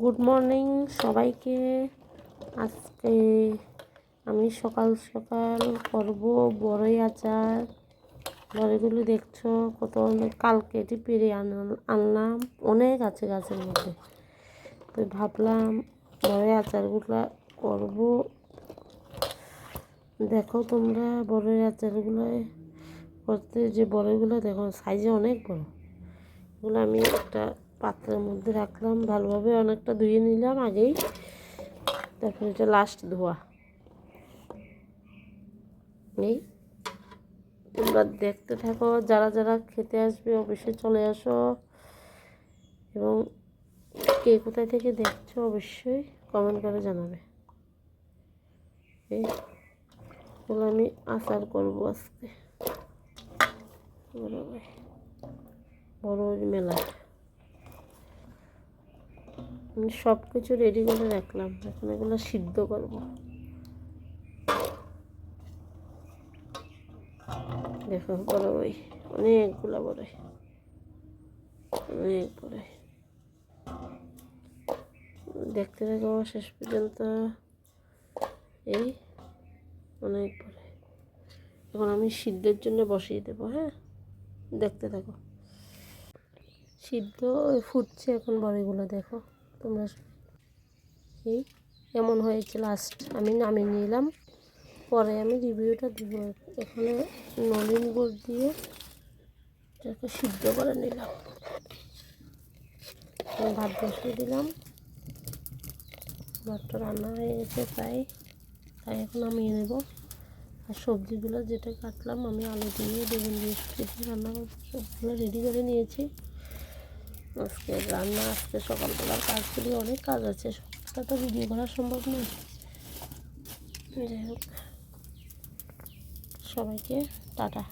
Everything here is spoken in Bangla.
গুড মর্নিং সবাইকে। আজকে আমি সকাল সকাল করব বড়ই আচার। বড়িগুলো দেখছ, কত অনেক কালকে এটি পেরে আনলাম। অনেক আছে গাছের মধ্যে। তো ভাবলাম বড়ই আচারগুলো করব। দেখো তোমরা বড়ই আচারগুলো করতে যে বড়ইগুলো, দেখো সাইজে অনেক বড়। এগুলো আমি একটা পাত্রের মধ্যে রাখলাম, ভালোভাবে অনেকটা ধুয়ে নিলাম আগেই। তারপরে এটা লাস্ট ধোয়া। এই, তোমরা দেখতে থাকো, যারা যারা খেতে আসবে অবশ্যই চলে আসো। এবং কে কোথায় থেকে দেখছ অবশ্যই কমেন্ট করে জানাবে। এই এগুলো আমি আচার করব আজকে। বড় মেলা সব কিছু রেডি করে রাখলাম। এখন এগুলো সিদ্ধ করব। দেখো, বড় বই। অনেকগুলো বড়ই অনেক বড়ই দেখতে থাকো শেষ পর্যন্ত। এই অনেক বড়ই এখন আমি সিদ্ধের জন্য বসিয়ে দেবো হ্যাঁ? দেখতে থাকো। সিদ্ধ ওই ফুটছে এখন বড়িগুলো, দেখো। তোমরা এই এমন হয়েছে লাস্ট আমি নামিয়ে নিলাম। পরে আমি রিভিউটা দিব। এখানে নলিন গুড় দিয়ে এটাকে সিদ্ধ করে নিলাম। ভাত বসিয়ে দিলাম। ভাতটা রান্না হয়ে গেছে প্রায়। তাই এখন আমি নেব। আর সবজিগুলো যেটা কাটলাম, আমি আলু দিয়ে, বেগুন দিয়ে রান্না করব সবগুলো রেডি করে নিয়েছি। আজকে রান্না, আজকে সকালবেলার কাজগুলি অনেক কাজ আছে সকালটা তো ভিডিও করা সম্ভব নয়। যাই হোক, সবাইকে টাটা।